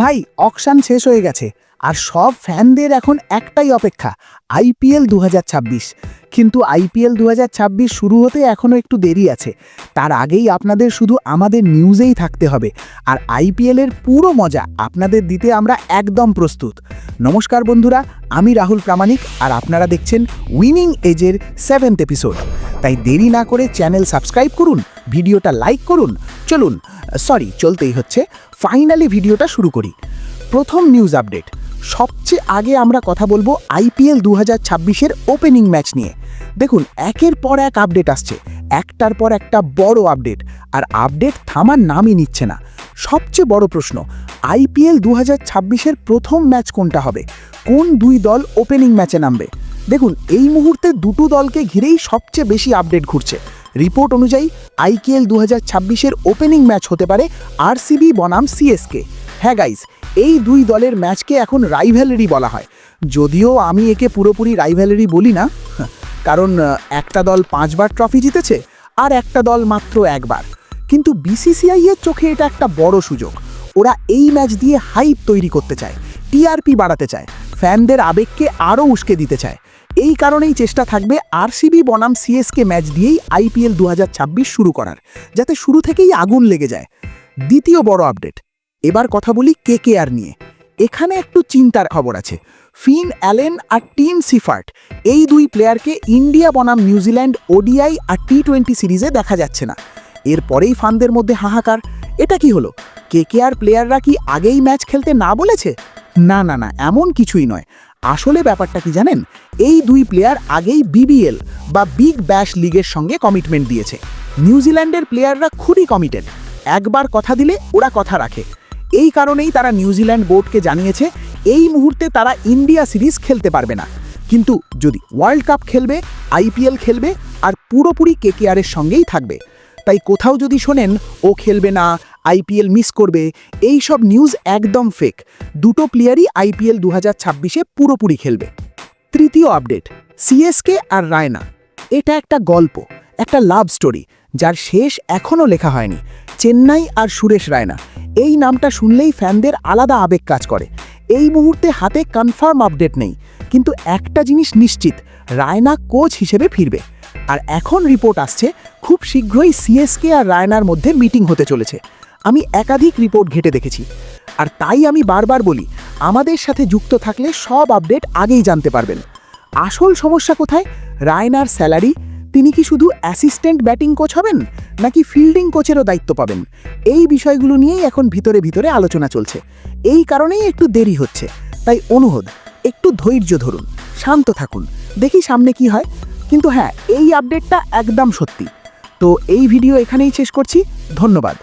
ভাই অকশান শেষ হয়ে গেছে। আর সব ফ্যানদের এখন একটাই অপেক্ষা আইপিএল দু হাজার ছাব্বিশ। কিন্তু আইপিএল দু হাজার ছাব্বিশ শুরু হতে এখনও একটু দেরি আছে। তার আগেই আপনাদের শুধু আমাদের নিউজেই থাকতে হবে। আর আইপিএলের পুরো মজা আপনাদের দিতে আমরা একদম প্রস্তুত। নমস্কার বন্ধুরা, আমি রাহুল প্রামাণিক, আর আপনারা দেখছেন উইনিং এজের সেভেন্থ এপিসোড তাই দেরি না করে চ্যানেল সাবস্ক্রাইব করুন, ভিডিওটা লাইক করুন। চলুন সরি, চলতেই হচ্ছে। ফাইনালি ভিডিওটা শুরু করি। প্রথম নিউজ আপডেট সবচেয়ে আগে আমরা কথা বলব আইপিএল দু হাজার ছাব্বিশের ওপেনিং ম্যাচ নিয়ে। দেখুন, একের পর এক আপডেট আসছে। একটার পর একটা বড় আপডেট আর আপডেট থামার নামই নিচ্ছে না। সবচেয়ে বড় প্রশ্ন আইপিএল দু হাজার ছাব্বিশের প্রথম ম্যাচ কোনটা হবে? কোন দুই দল ওপেনিং ম্যাচে নামবে? দেখুন, এই মুহূর্তে দুটো দলকে ঘিরেই সবচেয়ে বেশি আপডেট ঘুরছে। রিপোর্ট অনুযায়ী আইপিএল দু হাজার ছাব্বিশের ওপেনিং ম্যাচ হতে পারে আর আরসিবি, বনাম, সিএসকে। হ্যাঁ গাইজ এই দুই দলের ম্যাচকে এখন রাইভ্যালারি বলা হয়। যদিও আমি একে পুরোপুরি রাইভ্যালারি বলি না, কারণ একটা দল পাঁচবার ট্রফি জিতেছে আর একটা দল মাত্র একবার। কিন্তু বিসিসিআই এর চোখে এটা একটা বড় সুযোগ। ওরা এই ম্যাচ দিয়ে হাইপ তৈরি করতে চায় টিআরপি বাড়াতে চায় ফ্যানদের আবেগকে আরও উস্কে দিতে চায়। এই কারণেই চেষ্টা থাকবে আরসিবি বনাম সিএসকে ম্যাচ দিয়েই আইপিএল দু হাজার ছাব্বিশ শুরু করার, যাতে শুরু থেকেই আগুন লেগে যায়। দ্বিতীয় বড় আপডেট এবার কথা বলি কে কে আর নিয়ে। এখানে একটু চিন্তার খবর আছে। ফিন, অ্যালেন আর টিম সিফার্ট, এই দুই প্লেয়ারকে ইন্ডিয়া বনাম নিউজিল্যান্ড ওডিআই আর টি টোয়েন্টি সিরিজে দেখা যাচ্ছে না। এরপরেই ফান্দের মধ্যে হাহাকার। এটা কি হলো? কে কে আর প্লেয়াররা কি আগেই ম্যাচ খেলতে না বলেছে? না না না, এমন কিছুই নয়। আসলে ব্যাপারটা কি জানেন? এই দুই প্লেয়ার আগেই বিবিএল বা বিগ ব্যাশ লিগের সঙ্গে কমিটমেন্ট দিয়েছে। নিউজিল্যান্ডের প্লেয়াররা খুবই কমিটেড একবার কথা দিলে ওরা কথা রাখে। এই কারণেই তারা নিউজিল্যান্ড বোর্ডকে জানিয়েছে, এই মুহূর্তে তারা ইন্ডিয়া সিরিজ খেলতে পারবে না। কিন্তু যদি ওয়ার্ল্ড কাপ খেলবে আইপিএল খেলবে, আর পুরোপুরি কেকেআরের সঙ্গেই থাকবে, তাই কোথাও যদি শোনেন, ও খেলবে না আইপিএল মিস করবে, এই সব নিউজ একদম ফেক দুটো প্লেয়ারই আইপিএল দু হাজার ছাব্বিশে পুরোপুরি খেলবে। তৃতীয় আপডেট সিএসকে আর রায়না। এটা একটা গল্প, একটা লাভ স্টোরি যার শেষ এখনও লেখা হয়নি। চেন্নাই আর সুরেশ রায়না, এই নামটা শুনলেই ফ্যানদের আলাদা আবেগ কাজ করে। এই মুহূর্তে হাতে কনফার্ম আপডেট নেই, কিন্তু একটা জিনিস নিশ্চিত, রায়না কোচ হিসেবে ফিরবে। আর এখন রিপোর্ট আসছে, খুব শীঘ্রই সিএসকে আর রায়নার মধ্যে মিটিং হতে চলেছে। আমি একাধিক রিপোর্ট ঘেটে দেখেছি। আর তাই আমি বারবার বলি, আমাদের সাথে যুক্ত থাকলে সব আপডেট আগেই জানতে পারবেন। আসল সমস্যা কোথায়? রায়নার স্যালারি তিনি কি শুধু অ্যাসিস্ট্যান্ট ব্যাটিং কোচ হবেন, নাকি ফিল্ডিং কোচেরও দায়িত্ব পাবেন? এই বিষয়গুলো নিয়েই এখন ভিতরে ভিতরে আলোচনা চলছে। এই কারণেই একটু দেরি হচ্ছে। তাই অনুরোধ, একটু ধৈর্য ধরুন, শান্ত থাকুন, দেখি সামনে কি হয়। কিন্তু হ্যাঁ এই আপডেটটা একদম সত্যি। তো এই ভিডিও এখানেই শেষ করছি। ধন্যবাদ।